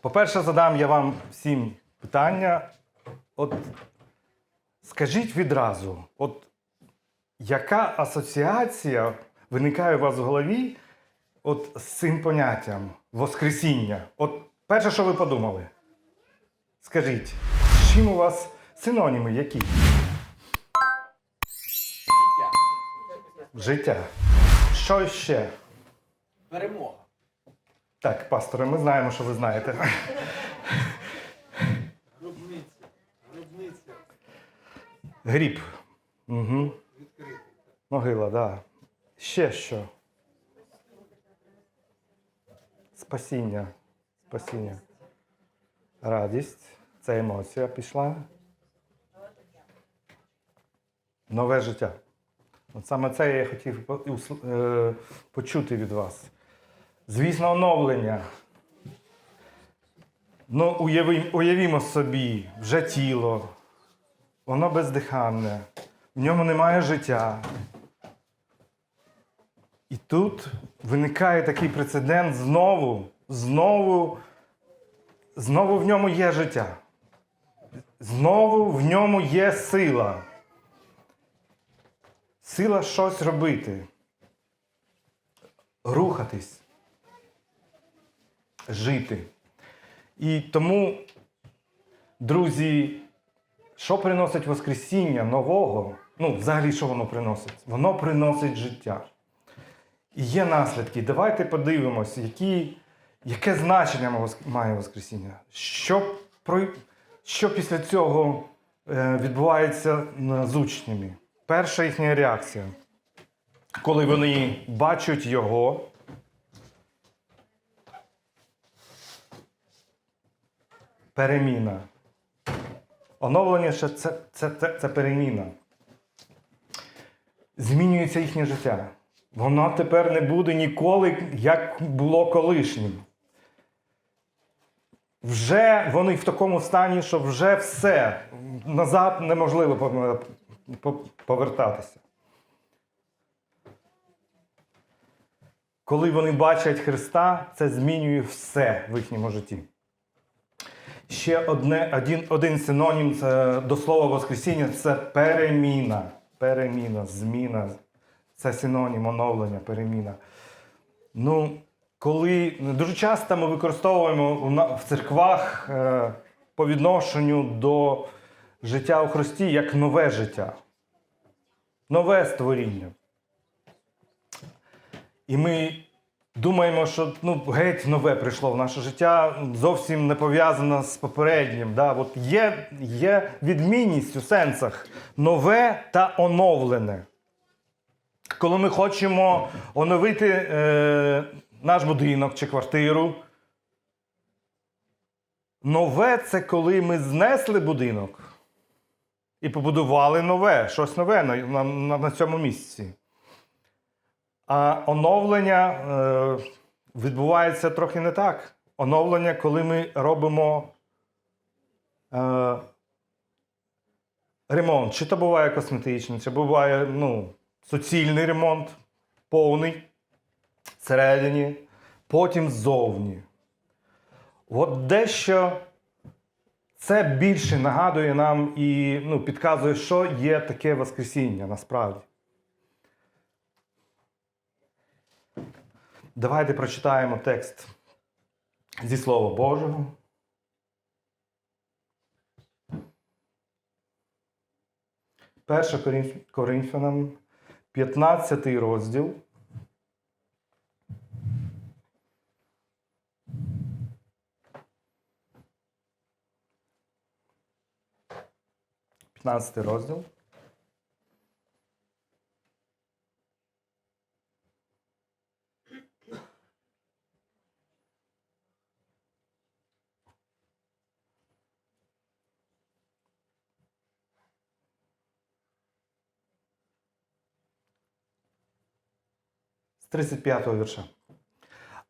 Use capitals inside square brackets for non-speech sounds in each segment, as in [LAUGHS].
По-перше, задам я вам всім питання. От скажіть відразу, от яка асоціація виникає у вас в голові от з цим поняттям Воскресіння? От перше, що ви подумали? Скажіть, з чим у вас синоніми які? Життя. Що ще? Перемога. Так, пасторе, ми знаємо, що ви знаєте. Гробниця. Гробниця. Гріб. Угу. Могила, так. Да. Ще що? Спасіння. Спасіння. Радість. Це емоція пішла. Нове життя. От саме це я хотів е, почути від вас. Звісно, оновлення. Ну, уяви, уявімо собі, вже тіло, воно бездиханне, в ньому немає життя. І тут виникає такий прецедент знову, знову, знову в ньому є життя. Знову в ньому є сила. Сила щось робити. Рухатись. Жити. І тому, друзі, що приносить Воскресіння нового? Ну, взагалі, що воно приносить? Воно приносить життя. І є наслідки. Давайте подивимося, які, яке значення має Воскресіння. Що, що після цього е, відбувається з учнями? Перша їхня реакція. Коли вони бачать його, переміна. Оновлення ще це, це, це, це переміна. Змінюється їхнє життя. Воно тепер не буде ніколи, як було колишнім. Вже вони в такому стані, що вже все. Назад неможливо повертатися. Коли вони бачать Христа, це змінює все в їхньому житті. Ще одне, один, один синонім це, до слова Воскресіння це переміна. Переміна, зміна. Це синонім оновлення, переміна. Ну, коли дуже часто ми використовуємо в церквах е, по відношенню до життя у Христі як нове життя, нове створіння. І ми думаємо, що ну, геть нове прийшло в наше життя, зовсім не пов'язано з попереднім. Да? От є, є відмінність у сенсах нове та оновлене. Коли ми хочемо оновити е, наш будинок чи квартиру, нове це коли ми знесли будинок і побудували нове, щось нове на, на, на цьому місці. А оновлення е, відбувається трохи не так. Оновлення, коли ми робимо е, ремонт. Чи то буває косметичний, чи буває ну, суцільний ремонт, повний всередині, потім ззовні. От дещо це більше нагадує нам і ну, підказує, що є таке Воскресіння насправді. Давайте прочитаємо текст зі Слова Божого. Перша Коринф- Коринфянам, 15 розділ. П'ятнадцятий розділ. З 35-го вірша.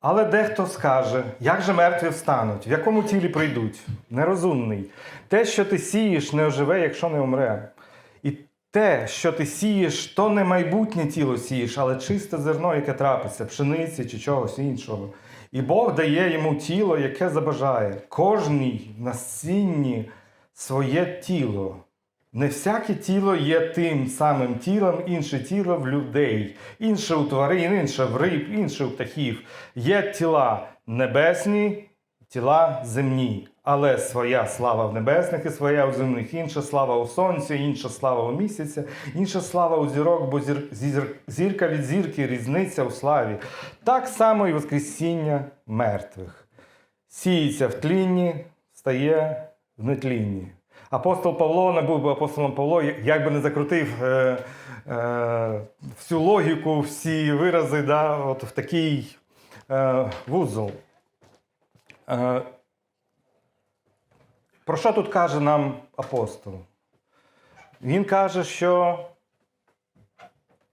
Але дехто скаже, як же мертві встануть, в якому тілі прийдуть? Нерозумний. Те, що ти сієш, не оживе, якщо не умре. І те, що ти сієш, то не майбутнє тіло сієш, але чисте зерно, яке трапиться, пшениці чи чогось іншого. І Бог дає йому тіло, яке забажає. Кожній насінні своє тіло. Не всяке тіло є тим самим тілом, інше тіло в людей, інше у тварин, інше в риб, інше у птахів. Є тіла небесні, тіла земні, але своя слава в небесних і своя у земних, інша слава у сонці, інша слава у місяця, інша слава у зірок, бо зір, зір, зірка від зірки різниця у славі. Так само і Воскресіння мертвих. Сіється в тлінні, стає в нетлінні. Апостол Павло не був би апостолом Павло, як би не закрутив е, е, всю логіку, всі вирази да, от в такий е, вузол. Е, про що тут каже нам апостол? Він каже, що,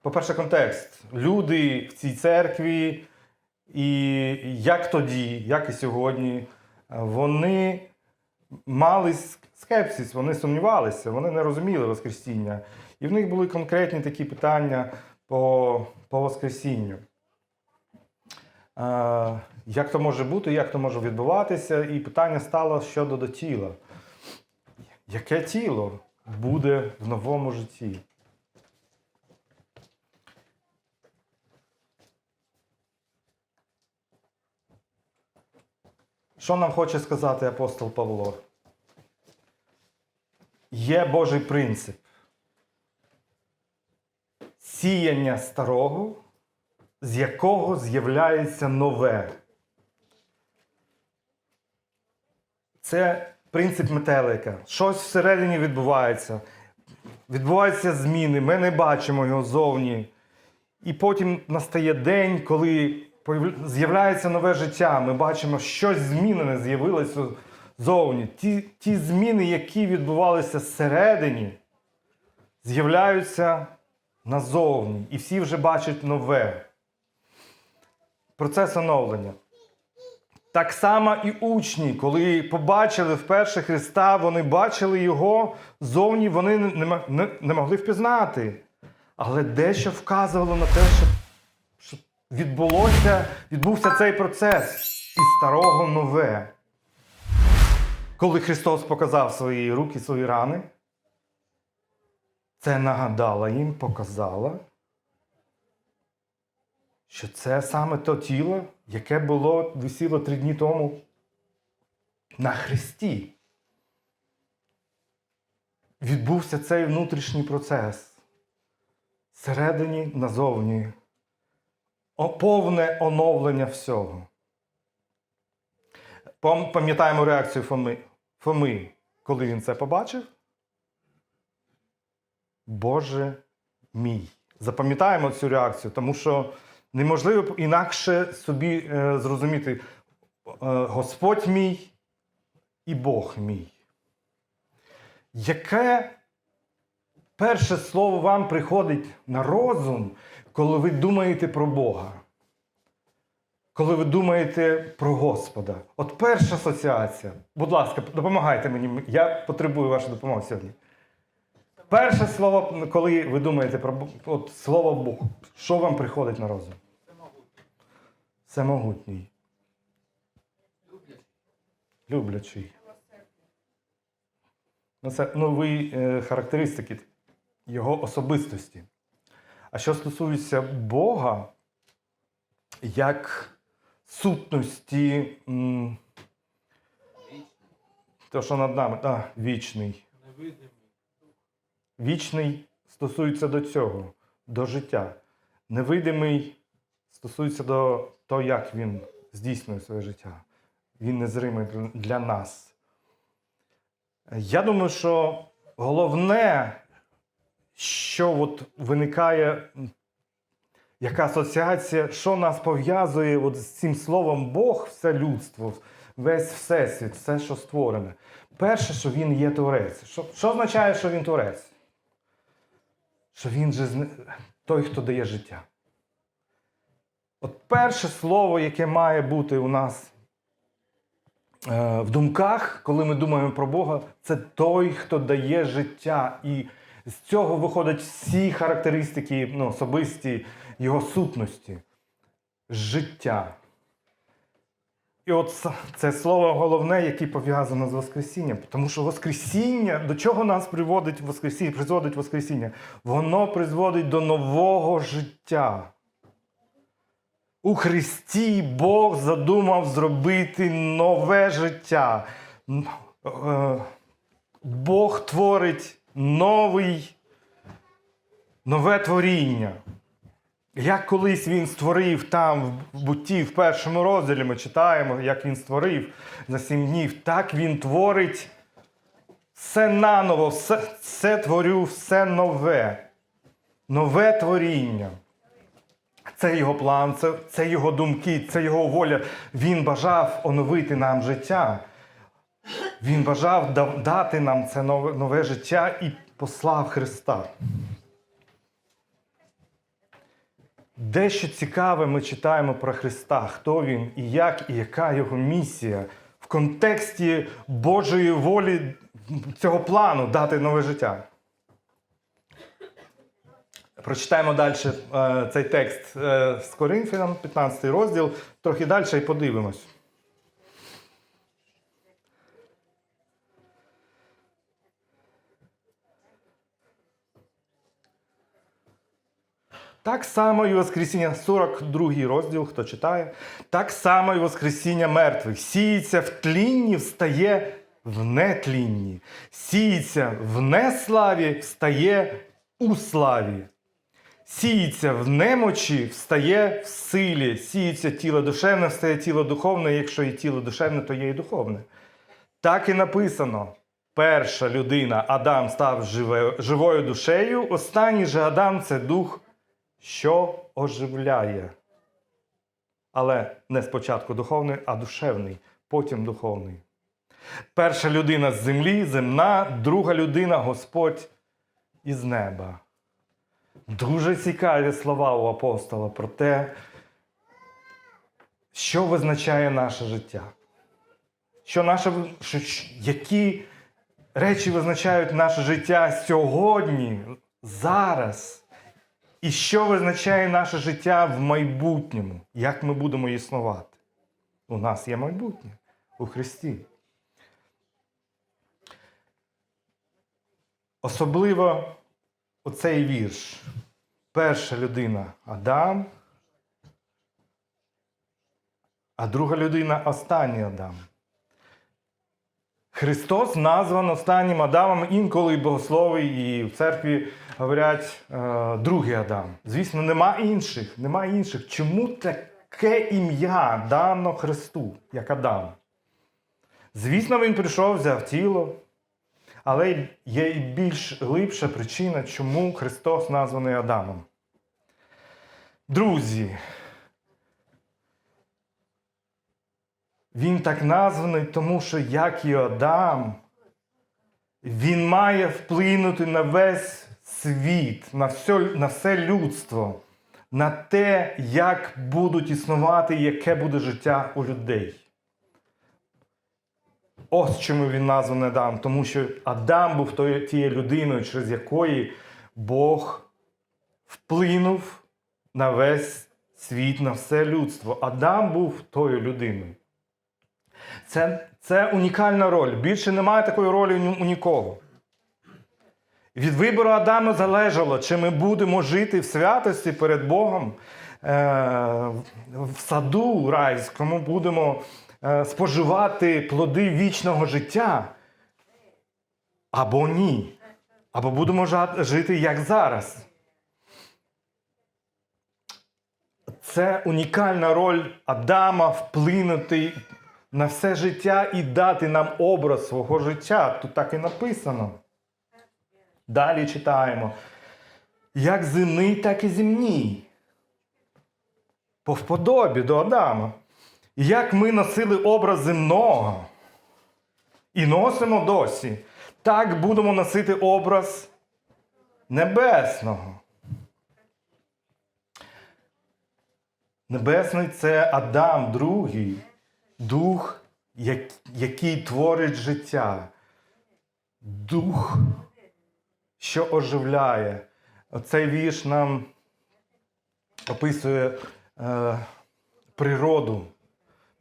по-перше, контекст. Люди в цій церкві, і як тоді, як і сьогодні, вони мали скепсис, вони сумнівалися, вони не розуміли Воскресіння. І в них були конкретні такі питання по, по Воскресінню. Е, як то може бути, як то може відбуватися, і питання стало щодо до тіла. Яке тіло буде в новому житті? Що нам хоче сказати апостол Павло? Є Божий принцип сіяння старого, з якого з'являється нове. Це принцип метелика. Щось всередині відбувається. Відбуваються зміни, ми не бачимо його зовні. І потім настає день, коли з'являється нове життя. Ми бачимо, щось змінене з'явилося зовні. Ті, ті зміни, які відбувалися зсередині, з'являються назовні. І всі вже бачать нове. Процес оновлення. Так само і учні, коли побачили вперше Христа, вони бачили його зовні, вони не, могли впізнати. Але дещо вказувало на те, що, відбулося, відбувся цей процес із старого нове. Коли Христос показав свої руки, свої рани, це нагадало їм, показало, що це саме то тіло, яке було висіло три дні тому на Христі. Відбувся цей внутрішній процес. Всередині назовні. Повне оновлення всього. Пам'ятаємо реакцію Фоми, Фоми, коли він це побачив? Боже мій. Запам'ятаємо цю реакцію, тому що неможливо інакше собі е, зрозуміти е, Господь мій і Бог мій. Яке перше слово вам приходить на розум, коли ви думаєте про Бога? Коли ви думаєте про Господа? От перша асоціація. Будь ласка, допомагайте мені. Я потребую вашої допомоги сьогодні. Перше слово, коли ви думаєте про от слово Бог, що вам приходить на розум? Всемогутній. Люблячий. Ну, це нові е, характеристики його особистості. А що стосується Бога, як сутності, м, що над нами, так, вічний. Вічний стосується до цього, до життя. Невидимий стосується до того, як він здійснює своє життя. Він незримий для- нас. Я думаю, що головне, що от виникає, яка асоціація, що нас пов'язує от з цим словом Бог, все людство, весь всесвіт, все, що створене. Перше, що він є творець. Що, що означає, що він творець? Що він же той, хто дає життя. От перше слово, яке має бути у нас е, в думках, коли ми думаємо про Бога, це той, хто дає життя. І з цього виходять всі характеристики ну, особисті його сутності. Життя. І от це слово головне, яке пов'язано з Воскресінням. Тому що Воскресіння, до чого нас приводить Воскресіння, призводить Воскресіння? Воно призводить до нового життя. У Христі Бог задумав зробити нове життя. Е, Бог творить новий, нове творіння. Як колись він створив там в бутті, в першому розділі ми читаємо, як він створив за сім днів, так він творить все наново, все, все творю, все нове, нове творіння. Це його план, це, це його думки, це його воля. Він бажав оновити нам життя. Він бажав дати нам це нове, нове життя і послав Христа. Дещо цікаве ми читаємо про Христа, хто він і як, і яка його місія в контексті Божої волі цього плану дати нове життя. Прочитаємо далі е, цей текст е, з Коринфянам, 15 розділ, трохи далі і подивимось. Так само і Воскресіння, 42 розділ, хто читає, так само і Воскресіння мертвих. Сіється в тлінні, встає в нетлінні. Сіється в неславі, встає у славі. Сіється в немочі, встає в силі. Сіється тіло душевне, встає тіло духовне. Якщо і тіло душевне, то є і духовне. Так і написано. Перша людина Адам став живою душею, останній же Адам це дух що оживляє. Але не спочатку духовний, а душевний, потім духовний. Перша людина з землі, земна, друга людина Господь із неба. Дуже цікаві слова у апостола про те, що визначає наше життя. Що наше, що, які речі визначають наше життя сьогодні, зараз. І що визначає наше життя в майбутньому? Як ми будемо існувати? У нас є майбутнє у Христі. Особливо оцей вірш. Перша людина Адам, а друга людина останній Адам. Христос назван останнім Адамом, інколи богослови і в церкві говорять е, другий Адам. Звісно, нема інших. Нема інших. Чому таке ім'я дано Христу, як Адам? Звісно, він прийшов, взяв тіло, але є і більш глибша причина, чому Христос названий Адамом. Друзі, Він так названий, тому що як і Адам, він має вплинути на весь світ, на все, на все людство, на те, як будуть існувати, яке буде життя у людей. Ось чому він названий Адам, тому що Адам був тією людиною, через якої Бог вплинув на весь світ, на все людство. Адам був тою людиною. Це, це унікальна роль. Більше немає такої ролі у нікого. Від вибору Адама залежало, чи ми будемо жити в святості перед Богом е, в саду райському, будемо е, споживати плоди вічного життя, або ні. Або будемо жити як зараз. Це унікальна роль Адама вплинути на все життя і дати нам образ свого життя. Тут так і написано. Далі читаємо. Як земний, так і земній. По вподобі до Адама. Як ми носили образ земного і носимо досі, так будемо носити образ небесного. Небесний це Адам другий, дух, який творить життя. Дух, що оживляє. Оцей вірш нам описує е, природу,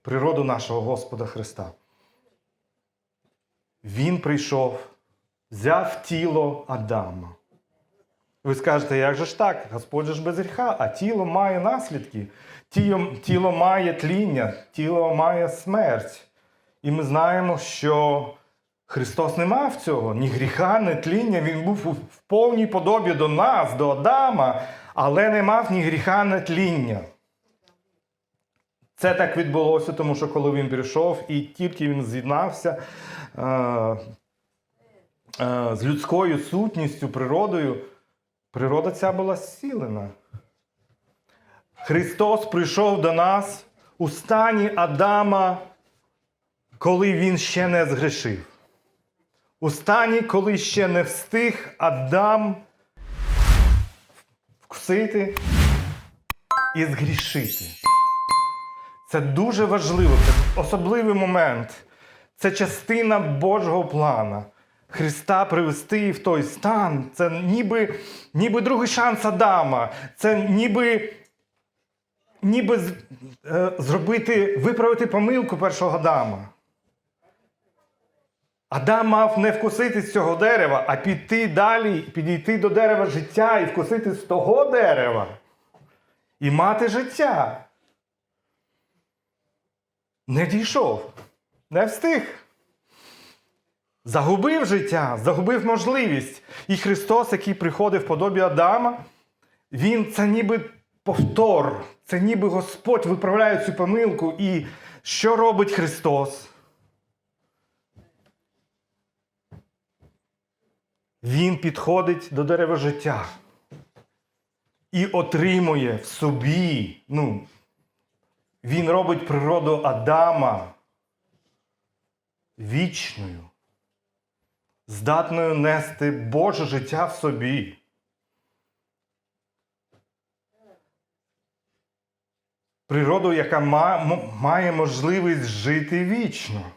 природу нашого Господа Христа. Він прийшов, взяв тіло Адама. Ви скажете, як же ж так? Господь же ж без гріха, а тіло має наслідки. Тіло, тіло має тління, тіло має смерть. І ми знаємо, що Христос не мав цього, ні гріха, ні тління. Він був в повній подобі до нас, до Адама, але не мав ні гріха, ні тління. Це так відбулося, тому що коли він прийшов, і тільки він з'єднався е, е, з людською сутністю, природою, природа ця була зцілена. Христос прийшов до нас у стані Адама, коли він ще не згрішив. У стані, коли ще не встиг Адам вкусити і згрішити. Це дуже важливо, це особливий момент. Це частина Божого плана. Христа привести в той стан. Це ніби, ніби другий шанс Адама. Це ніби, ніби е, зробити, виправити помилку першого Адама. Адам мав не вкусити з цього дерева, а піти далі, підійти до дерева життя і вкусити з того дерева. І мати життя. Не дійшов, не встиг. Загубив життя, загубив можливість. І Христос, який приходив в подобі Адама, Він це ніби повтор, це ніби Господь виправляє цю помилку. І що робить Христос? Він підходить до дерева життя і отримує в собі. ну, Він робить природу Адама вічною, здатною нести Боже життя в собі. Природу, яка має можливість жити вічно.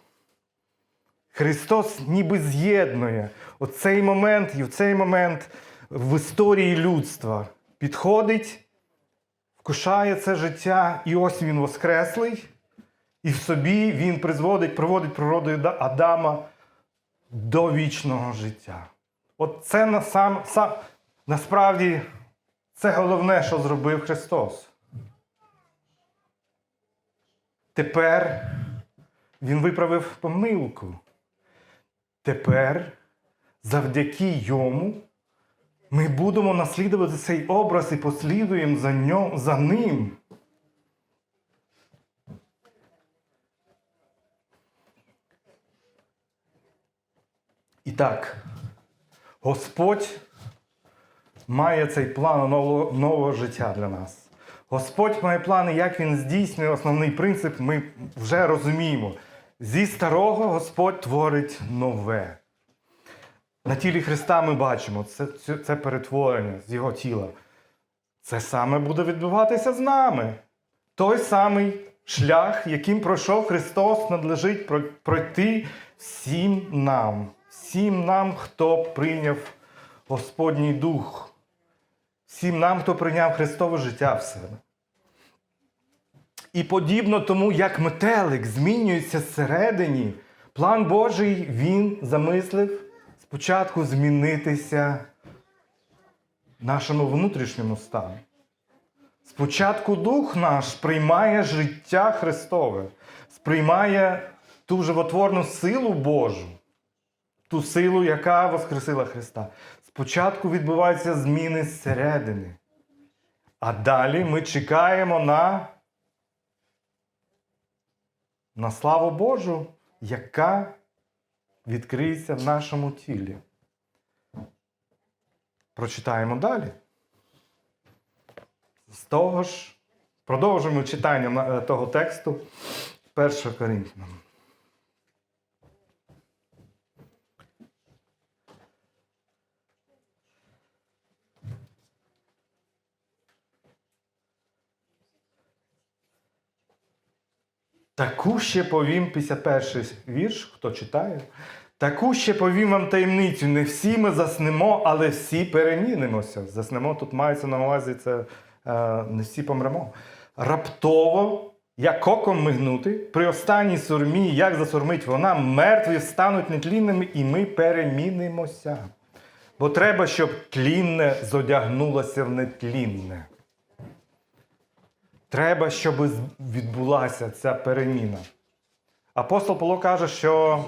Христос ніби з'єднує оцей момент і в цей момент в історії людства. Підходить, вкушає це життя, і ось він воскреслий, і в собі він призводить, приводить природу Адама до вічного життя. От це на сам, сам, насправді це головне, що зробив Христос. Тепер він виправив помилку. Тепер, завдяки йому, ми будемо наслідувати цей образ і послідуємо за, ньо- за ним. І так, Господь має цей план нового, нового життя для нас. Господь має плани, як він здійснює основний принцип, ми вже розуміємо. Зі старого Господь творить нове. На тілі Христа ми бачимо це, це, перетворення з Його тіла. Це саме буде відбуватися з нами. Той самий шлях, яким пройшов Христос, надлежить пройти всім нам, всім нам, хто прийняв Господній Дух, всім нам, хто прийняв Христове життя в себе. І подібно тому, як метелик змінюється всередині, план Божий він замислив спочатку змінитися нашому внутрішньому стану. Спочатку дух наш приймає життя Христове, сприймає ту животворну силу Божу, ту силу, яка воскресила Христа. Спочатку відбуваються зміни зсередини. А далі ми чекаємо на, на славу Божу, яка відкриється в нашому тілі. Прочитаємо далі. З того ж, продовжуємо читання е, того тексту 1 Коринфянам. Таку ще повім 51 вірш, хто читає. Таку ще повім вам таємницю. Не всі ми заснемо, але всі перемінимося. Заснемо тут мається на увазі це е, не всі помремо. Раптово як оком мигнути, при останній сурмі, як засурмить вона, мертві стануть нетлінними, і ми перемінимося. Бо треба, щоб тлінне зодягнулося в нетлінне. Треба, щоб відбулася ця переміна. Апостол Павло каже, що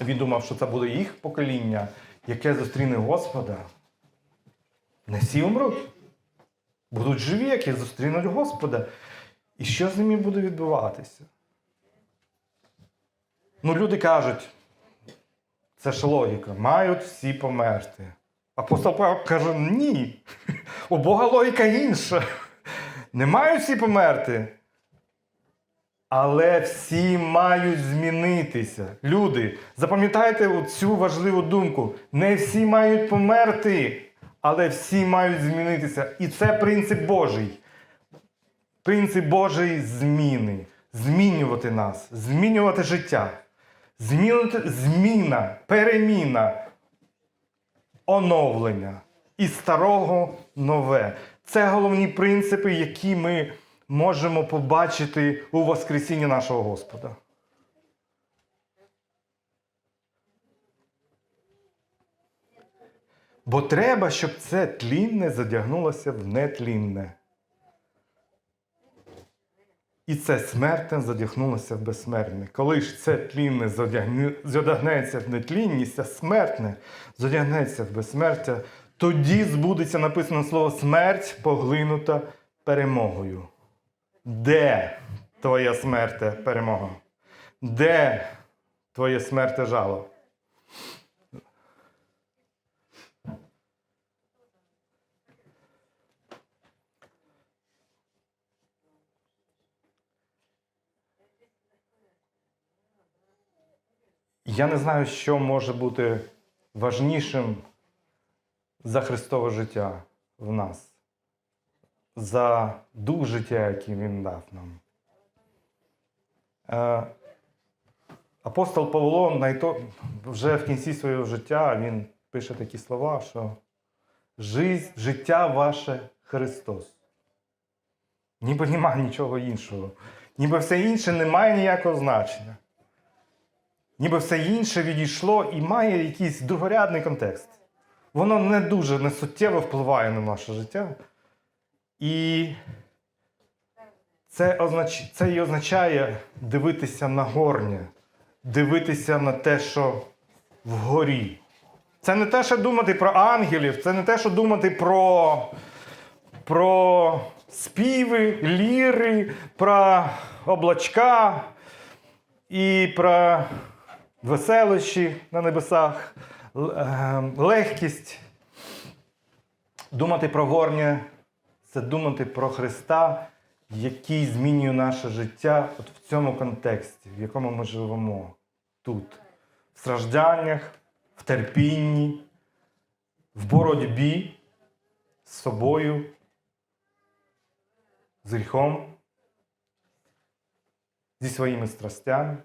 він думав, що це буде їх покоління, яке зустріне Господа. Не всі умруть. Будуть живі, які зустрінуть Господа. І що з ними буде відбуватися? Ну, люди кажуть, це ж логіка, мають всі померти. Апостол Павло каже: ні. [LAUGHS] У Бога логіка інша. Не мають всі померти. Але всі мають змінитися. Люди, запам'ятайте цю важливу думку. Не всі мають померти, але всі мають змінитися. І це принцип Божий. Принцип Божої зміни. Змінювати нас, змінювати життя. Змінити, зміна, переміна, оновлення. І старого нове. Це головні принципи, які ми можемо побачити у Воскресінні нашого Господа. Бо треба, щоб це тлінне задягнулося в нетлінне. І це смертне задягнулося в безсмертне. Коли ж це тлінне задягне- задягнеться в нетлінність, а смертне задягнеться в безсмертя, тоді збудеться написано слово смерть поглинута перемогою. Де твоя смерте перемога? Де твоє смерте жало? Я не знаю, що може бути важнішим за Христове життя в нас, за дух життя, який Він дав нам. Е, апостол Павло вже в кінці свого життя він пише такі слова, що «Жизнь, життя ваше Христос. Ніби немає нічого іншого. Ніби все інше не має ніякого значення. Ніби все інше відійшло і має якийсь другорядний контекст. Воно не дуже не суттєво впливає на наше життя. І це, означ... це і означає дивитися на горнє, дивитися на те, що вгорі. Це не те, що думати про ангелів, це не те, що думати про, про співи, ліри, про облачка і про веселощі на небесах, легкість. Думати про горнє це думати про Христа, який змінює наше життя от в цьому контексті, в якому ми живемо тут, в стражданнях, в терпінні, в боротьбі з собою, з гріхом, зі своїми страстями.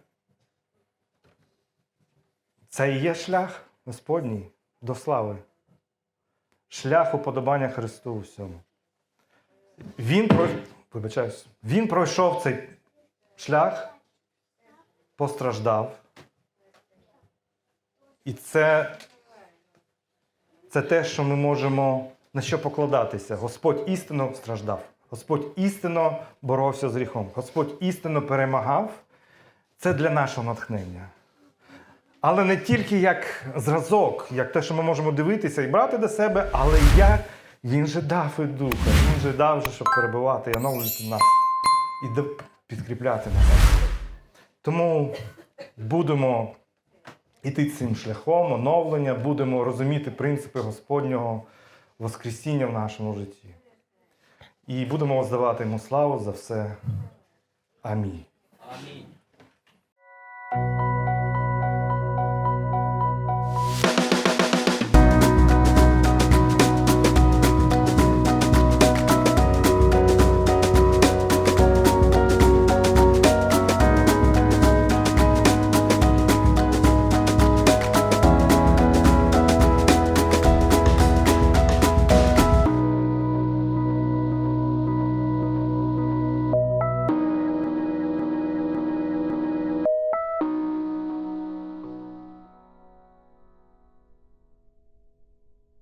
Це і є шлях Господній до слави. Шлях уподобання Христу у всьому. Він. Він пройшов цей шлях, постраждав. І це, це те, що ми можемо на що покладатися. Господь істинно страждав. Господь істинно боровся з гріхом. Господь істинно перемагав. Це для нашого натхнення. Але не тільки як зразок, як те, що ми можемо дивитися і брати до себе, але як він же дав і духа, він же дав, щоб перебувати і оновлювати нас і підкріпляти нас. Тому будемо йти цим шляхом оновлення, будемо розуміти принципи Господнього Воскресіння в нашому житті. І будемо воздавати йому славу за все. Амінь. Амінь.